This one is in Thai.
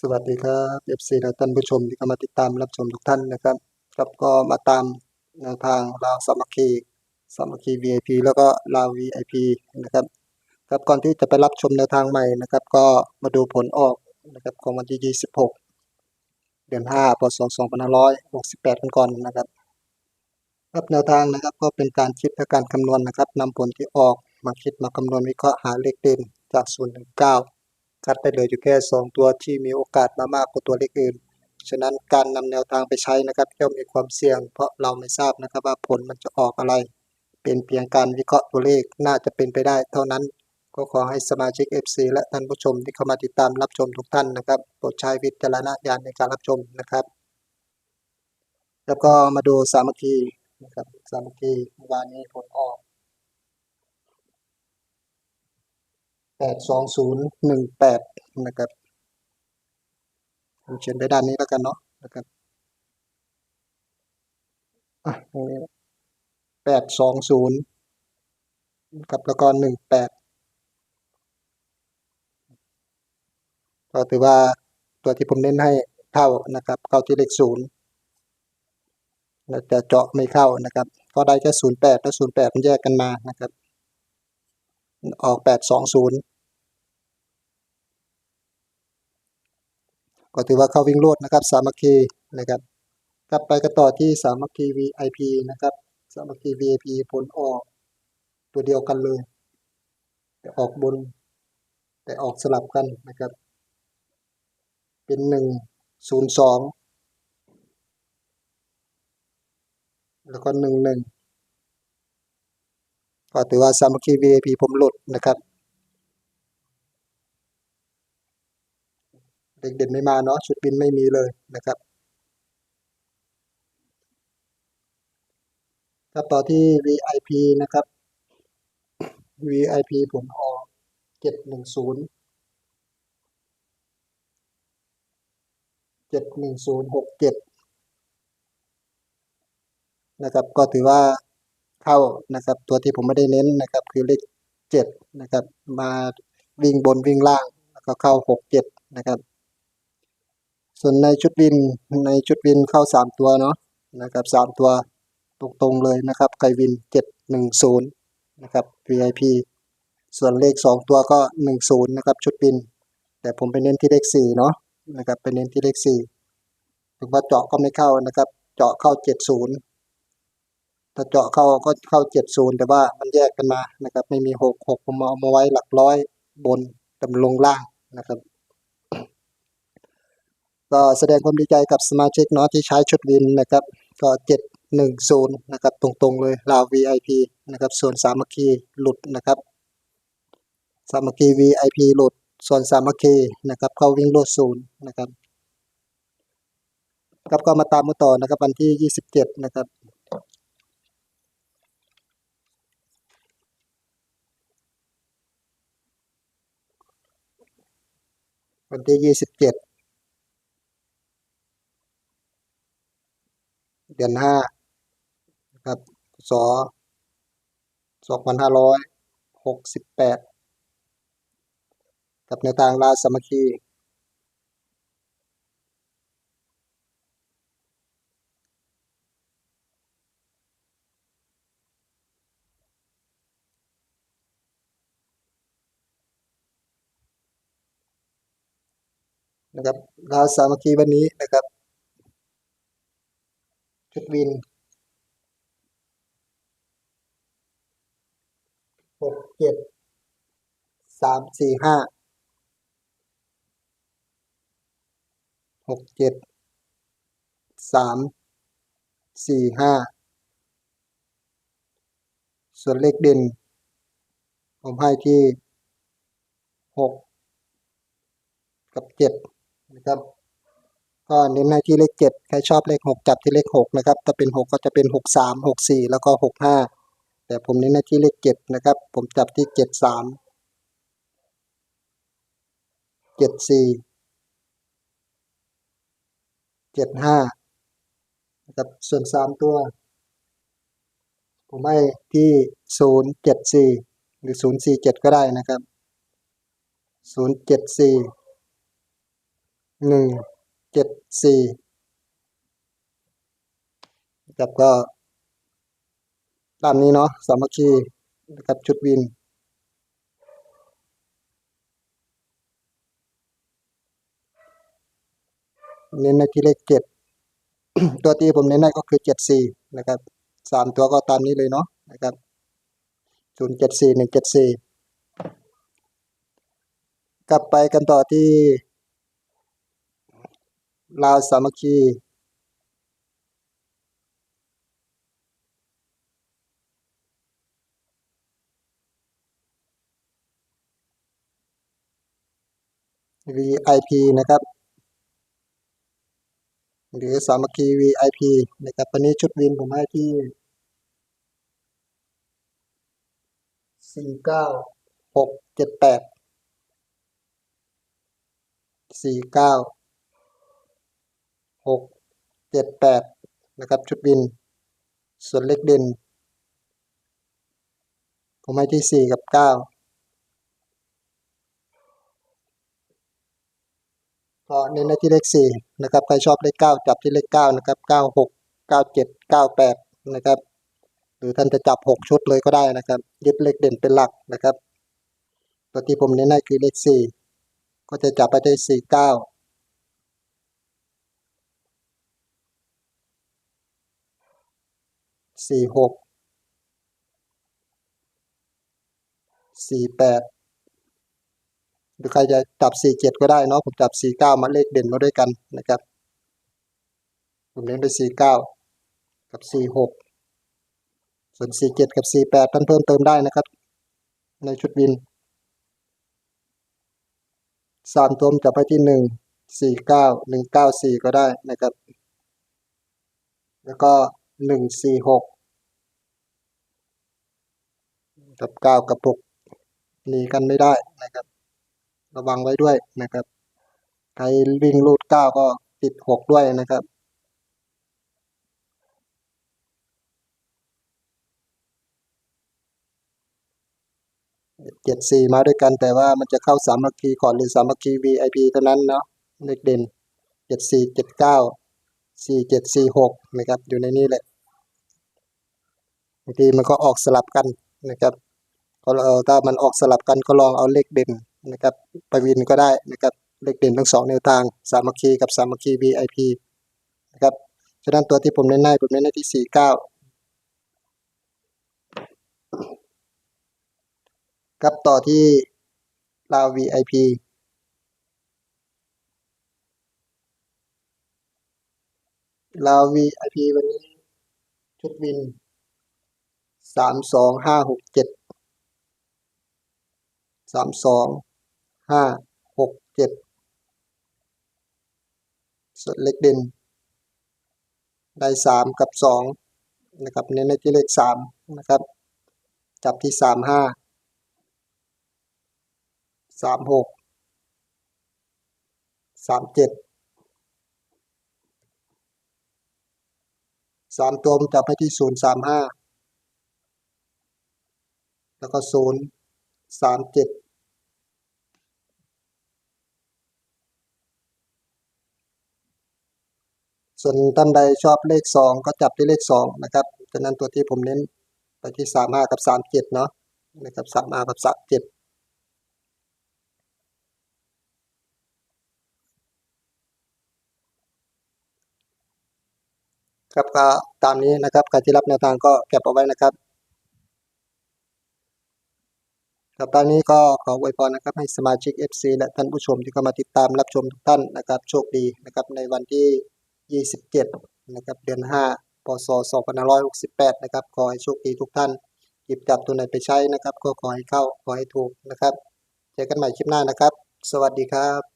สวัสดีครับเอฟซีและท่านผู้ชมที่เข้ามาติดตามรับชมทุกท่านนะครับ ครับก็มาตามแนวทางลาวสามัคคีสามัคคี VIP แล้วก็ลาว VIP นะครับครับก่อนที่จะไปรับชมแนวทางใหม่นะครับ ก็มาดูผลออกนะครับของวันที่ 26 เดือน 5 พศ 2568 กันก่อนนะครับ ครับแนวทางนะครับก็เป็นการคิดและการคำนวณนะครับนำผลที่ออกมาคิดมาคำนวณวิเคราะห์หาเลขเด่นจาก0ถึง9 คัดไปเหลืออยู่แค่ 2 ตัวที่มีโอกาสมามากกว่าตัวเลขอื่น ฉะนั้นการนำแนวทางไปใช้นะครับย่อมมีความเสี่ยง เพราะเราไม่ทราบนะครับว่าผลมันจะออกอะไร เป็นเพียงการวิเคราะห์ตัวเลขน่าจะเป็นไปได้เท่านั้น ก็ขอให้สมาชิก FC และท่านผู้ชมที่เข้ามาติดตามรับชมทุกท่านนะครับโปรดใช้วิจารณญาณในการรับชมนะครับ แล้วก็มาดูสามัคคีนะครับสามัคคีเมื่อวานนี้ผลออก แป ดสองศูนย์หนึ่งแปดนะครับผมเขียนไปด้านนี้แล้วกันเนาะนะครับอะตรงนี้แปดสองศูนย์ครับแล้วก็หนึ่งแปดก็ถือว่าตัวที่ผมเน้นให้เข้านะครับ เข้าที่เลขศูนย์แล้วจะเจาะไม่เข้านะครับ ก็ได้แค่ศูนย์แปดและศูนย์แปดมันแยกกันมานะครับ ออกแปดสองศูนย์ ก็ถือว่าเข้าวิ่งโลดนะครับ สามัคคีนะครับกลับไปกันต่อที่สามัคคี VIP นะครับ สามัคคี VIP ผลออกตัวเดียวกันเลย แต่ออกบน แต่ออกสลับกันนะครับ เป็นหนึ่งศูนย์สองแล้วก็หนึ่งหนึ่งก็ถือว่าสามัคคี VIP ผมหลุดนะครับ เด็กเด่นไม่มาเนาะชุดบินไม่มีเลยนะครับครับต่อที่ VIP นะครับ VIP ผลออกเจ็ดหนึ่งศูนย์เจ็ดหนึ่งศูนย์หกเจ็ดนะครับ ก็ถือว่าเข้านะครับ ตัวที่ผมไม่ได้เน้นนะครับ คือเลขเจ็ดนะครับ มาวิ่งบนวิ่งล่าง แล้วก็เข้าหกเจ็ดนะครับ ส่วนในชุดวินในชุดวินเข้าสามตัวเนาะนะครับสามตัวตรงๆเลยนะครับไกวินเจ็ดหนึ่งศูนย์นะครับ VIP ส่วนเลขสองตัวก็หนึ่งศูนย์นะครับชุดวิน แต่ผมไปเน้นที่เลขสี่เนาะนะครับไปเน้นที่เลขสี่ถึงว่าเจาะก็ไม่เข้านะครับ เจาะเข้าเจ็ดศูนย์ถ้าเจาะเข้าก็เข้าเจ็ดศูนย์แต่ว่ามันแยกกันมานะครับ ไม่มีหกหกผมเอามาไว้หลักร้อยบนตำลงล่างนะครับ ก็แสดงความดีใจกับสมาชิกเนาะที่ใช้ชุดวินนะครับ ก็เจ็ดหนึ่งศูนย์นะครับ ตรงๆเลยลาว VIP นะครับ ส่วนสามัคคีหลุดนะครับ สามัคคี VIP หลุด ส่วนสามัคคีนะครับ เข้าวิ่งลวดศูนย์นะครับครับก็มาตามมาต่อนะครับวันที่ 27 นะครับ วันที่ 27 เดือนห้านะครับศสองพันห้าร้อยหกสิบแปดกับในวทางลาสมัคคีนะครับลาสามัคคีวันนี้นะครับ ชุดวินหกเจ็ดสามสี่ห้าหกเจ็ดสามสี่ห้าส่วนเลขเด่น ผมให้ที่หกกับเจ็ดนะครับ ก็เน้นให้ที่เลขเจ็ดใครชอบเลขหกจับที่เลขหกนะครับ ถ้าเป็นหกก็จะเป็นหกสามหกสี่แล้วก็หกห้าแต่ผมเน้นให้ที่เลขเจ็ดนะครับ ผมจับที่เจ็ดสามเจ็ดสี่เจ็ดห้านะครับส่วนสามตัว ผมให้ที่ศูนย์เจ็ดสี่หรือศูนย์สี่เจ็ดก็ได้นะครับศูนย์เจ็ดสี่หนึ่ง เจ็ดสี่นะครับก็ตามนี้เนาะสามัคคีนะครับชุดวิน เน้นในที่เลขเจ็ดตัวตีผมเน้นให้ก็คือเจ็ดสี่นะครับสามตัวก็ตามนี้เลยเนาะนะครับศูนย์เจ็ดสี่หนึ่งเจ็ดสี่กลับไปกันต่อที่ ลาวสามัคคี VIP นะครับ หรือสามัคคี VIP นะครับวันนี้ชุดวินผมให้ที่สี่เก้าหกเจ็ดแปดสี่เก้า 6 7 8 นะครับ ชุดบิน ส่วนเลขเด่น ผมให้ที่ 4 กับ 9 ก็เน้นที่เลข 4 นะครับ ใครชอบเลข 9 จับที่เลข 9 นะครับ 96 97 98 นะครับ หรือท่านจะจับ 6 ชุดเลยก็ได้นะครับ ยึดเลขเด่นเป็นหลักนะครับ ตัวที่ผมเน้นให้คือเลข 4 ก็จะจับไปได้ 49 สี่หกสี่แปดหรือใครจะจับสี่เจ็ดก็ได้เนาะผมจับสี่เก้ามาเลขเด่นมาด้วยกันนะครับ ผมเน้นไปสี่เก้ากับสี่หกส่วนสี่เจ็ดกับสี่แปดท่านเพิ่มเติมได้นะครับ ในชุดวินสามตัวจับไปที่หนึ่งสี่เก้าหนึ่งเก้าสี่ก็ได้นะครับ แล้วก็ หนึ่งสี่หกกับเก้ากับหกหนีกันไม่ได้นะครับ ระวังไว้ด้วยนะครับใครวิ่งลูดเก้าก็ติดหกด้วยนะครับเจ็ดสี่มาด้วยกันแต่ว่ามันจะเข้าสามัคคีก่อนหรือสามัคคี VIP เท่านั้นเนาะเลขเด่นเจ็ดสี่เจ็ดเก้า สี่เจ็ดสี่หกนะครับ อยู่ในนี้แหละบางทีมันก็ออกสลับกันนะครับก็เออถ้ามันออกสลับกันก็ลองเอาเลขเด่นนะครับไปวินก็ได้นะครับเลขเด่นทั้งสองแนวทางสามัคคีกับสามัคคี VIP นะครับฉะนั้นตัวที่ผมเน้นให้ผมเน้นให้ที่สี่เก้าครับต่อที่ลาว VIP ลาว VIP วันนี้ ชุดวินสามสองห้าหกเจ็ดสามสองห้าหกเจ็ดส่วนเลขเด่นได้สามกับสองนะครับเน้นในที่เลขสามนะครับ จับที่สามห้าสามหกสามเจ็ด สามตัวผมจับให้ที่ศูนย์สามห้าแล้วก็ศูนย์สามเจ็ดส่วนท่านใดชอบเลขสองก็จับที่เลขสองนะครับฉะนั้นตัวที่ผมเน้นไปที่สามห้ากับสามเจ็ดเนาะนะครับสามห้ากับสามเจ็ด ครับก็ตามนี้นะครับใครที่รับแนวทางก็เก็บเอาไว้นะครับครับตอนนี้ก็ขออวยพรนะครับให้สมาชิก FC และท่านผู้ชมที่เข้ามาติดตามรับชมทุกท่านนะครับ โชคดีนะครับในวันที่ 27 นะครับ เดือน 5 พศ 2568 นะครับ ขอให้โชคดีทุกท่าน หยิบจับตัวไหนไปใช้นะครับ ก็ขอให้เข้า ขอให้ถูกนะครับ เจอกันใหม่คลิปหน้านะครับ สวัสดีครับ